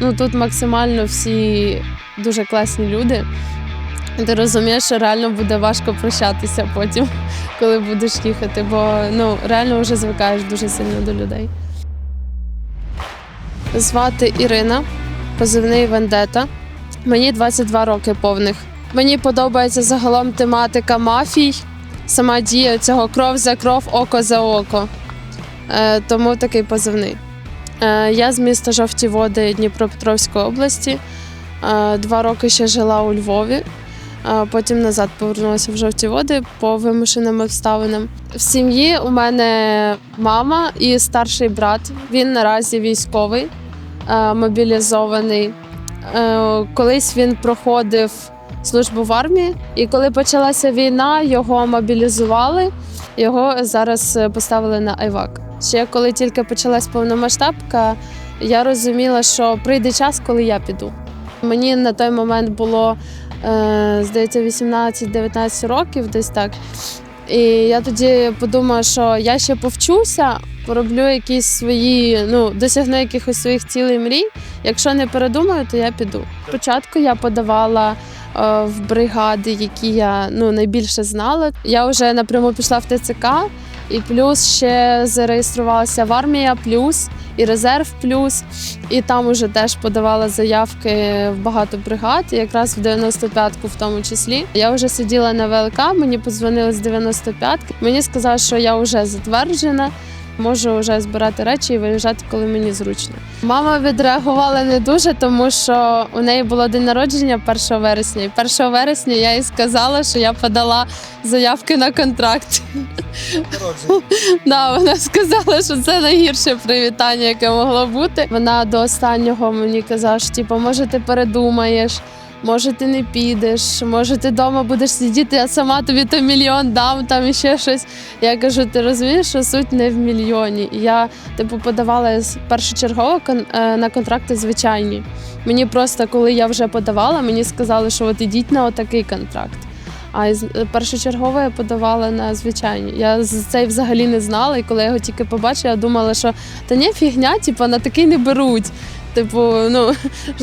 Ну тут максимально всі дуже класні люди. Ти розумієш, що реально буде важко прощатися потім, коли будеш їхати, бо ну реально вже звикаєш дуже сильно до людей. Звати Ірина, позивний Вендета. Мені 22 роки повних. Мені подобається загалом тематика мафій, сама дія цього кров за кров, око за око. Е, тому такий позивний. Е, я з міста Жовті Води Дніпропетровської області. Е, два роки ще жила у Львові. Е, Потім назад повернулася в жовті води по вимушеним обставинам. В сім'ї у мене мама і старший брат. Він наразі військовий, мобілізований. Колись він проходив службу в армії, і коли почалася війна, його мобілізували. Його зараз е, поставили на айвак. Ще коли тільки почалась повномасштабка, я розуміла, що прийде час, коли я піду. Мені на той момент було, е, здається, 18-19 років, десь так. І я тоді подумала, що я ще повчуся, пороблю якісь свої, ну, досягну якихось своїх цілей мрій. Якщо не передумаю, то я піду. Спочатку я подавала е, в бригади, які я ну, найбільше знала. Я вже напряму пішла в ТЦК, і плюс ще зареєструвалася в армія плюс і резерв плюс. І там уже теж подавала заявки в багато бригад, якраз в 95-ку в тому числі. Я вже сиділа на ВЛК, мені подзвонили з 95-ки. Мені сказали, що я вже затверджена. Можу вже збирати речі і виїжджати, коли мені зручно. Мама відреагувала не дуже, тому що у неї було день народження 1 вересня. І 1 вересня я їй сказала, що я подала заявки на контракт. Да, вона сказала, що це найгірше привітання, яке могло бути. Вона до останнього мені казала, що типу, може, ти передумаєш. Може, ти не підеш, може, ти вдома будеш сидіти, я сама тобі то мільйон дам, там і ще щось. Я кажу, ти розумієш, що суть не в мільйоні. Я типу подавала першочергово е, на контракти звичайні. Мені просто, коли я вже подавала, мені сказали, що от ідіть на отакий контракт. А е, першочергово я подавала на звичайні. Я цей взагалі не знала, і коли я його тільки побачила, я думала, що та ні, фігня, типу, на такий не беруть. Типу, ну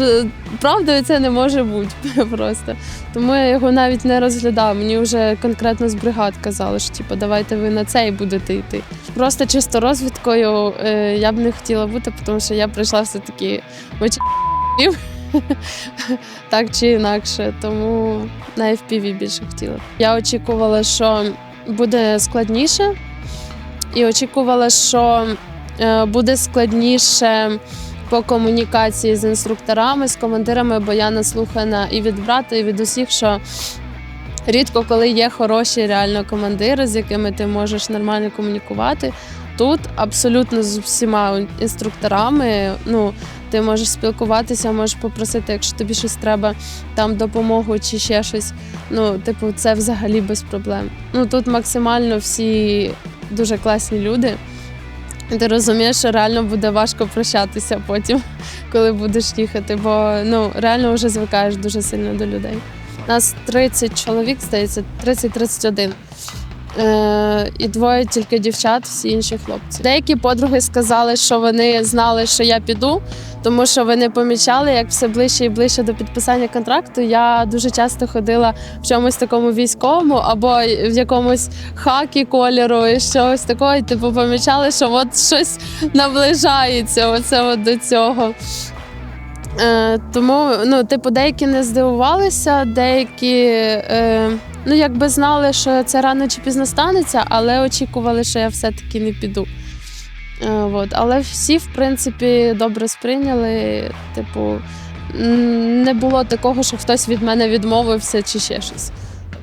правдою це не може бути просто. Тому я його навіть не розглядала. Мені вже конкретно з бригад казали, що типу, давайте ви на цей будете йти. Просто чисто розвідкою е, я б не хотіла бути, тому що я прийшла все-таки очі так чи інакше. Тому на FPV більше хотіла. Я очікувала, що буде складніше, і очікувала, що е, буде складніше по комунікації з інструкторами, з командирами, бо я наслухана і від брата, і від усіх, що рідко коли є хороші реально командири, з якими ти можеш нормально комунікувати. Тут абсолютно з всіма інструкторами. Ну, ти можеш спілкуватися, можеш попросити, якщо тобі щось треба, там допомогу чи ще щось. Ну, типу, це взагалі без проблем. Ну тут максимально всі дуже класні люди. Ти розумієш, що реально буде важко прощатися потім, коли будеш їхати, бо ну реально вже звикаєш дуже сильно до людей. Нас 30 чоловік, здається, 30-31. Е, і двоє тільки дівчат, всі інші хлопці. Деякі подруги сказали, що вони знали, що я піду, тому що вони помічали, як все ближче і ближче до підписання контракту. Я дуже часто ходила в чомусь такому військовому або в якомусь хакі кольору, і щось такого. І типу помічали, що от щось наближається. Оце от до цього. Е, тому, ну, типу, деякі не здивувалися, деякі е, ну, якби знали, що це рано чи пізно станеться, але очікували, що я все-таки не піду. Е, от. Але всі, в принципі, добре сприйняли. Типу, не було такого, що хтось від мене відмовився чи ще щось.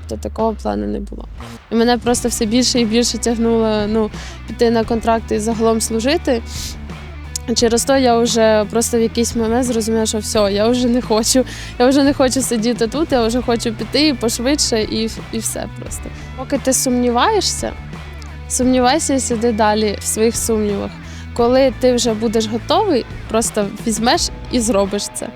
Тобто такого плану не було. І мене просто все більше і більше тягнуло ну, піти на контракти і загалом служити. Через то я вже просто в якийсь момент зрозуміла, що все, я вже не хочу. Я вже не хочу сидіти тут, я вже хочу піти пошвидше і, і все просто. Поки ти сумніваєшся, сумнівайся і сиди далі в своїх сумнівах. Коли ти вже будеш готовий, просто візьмеш і зробиш це.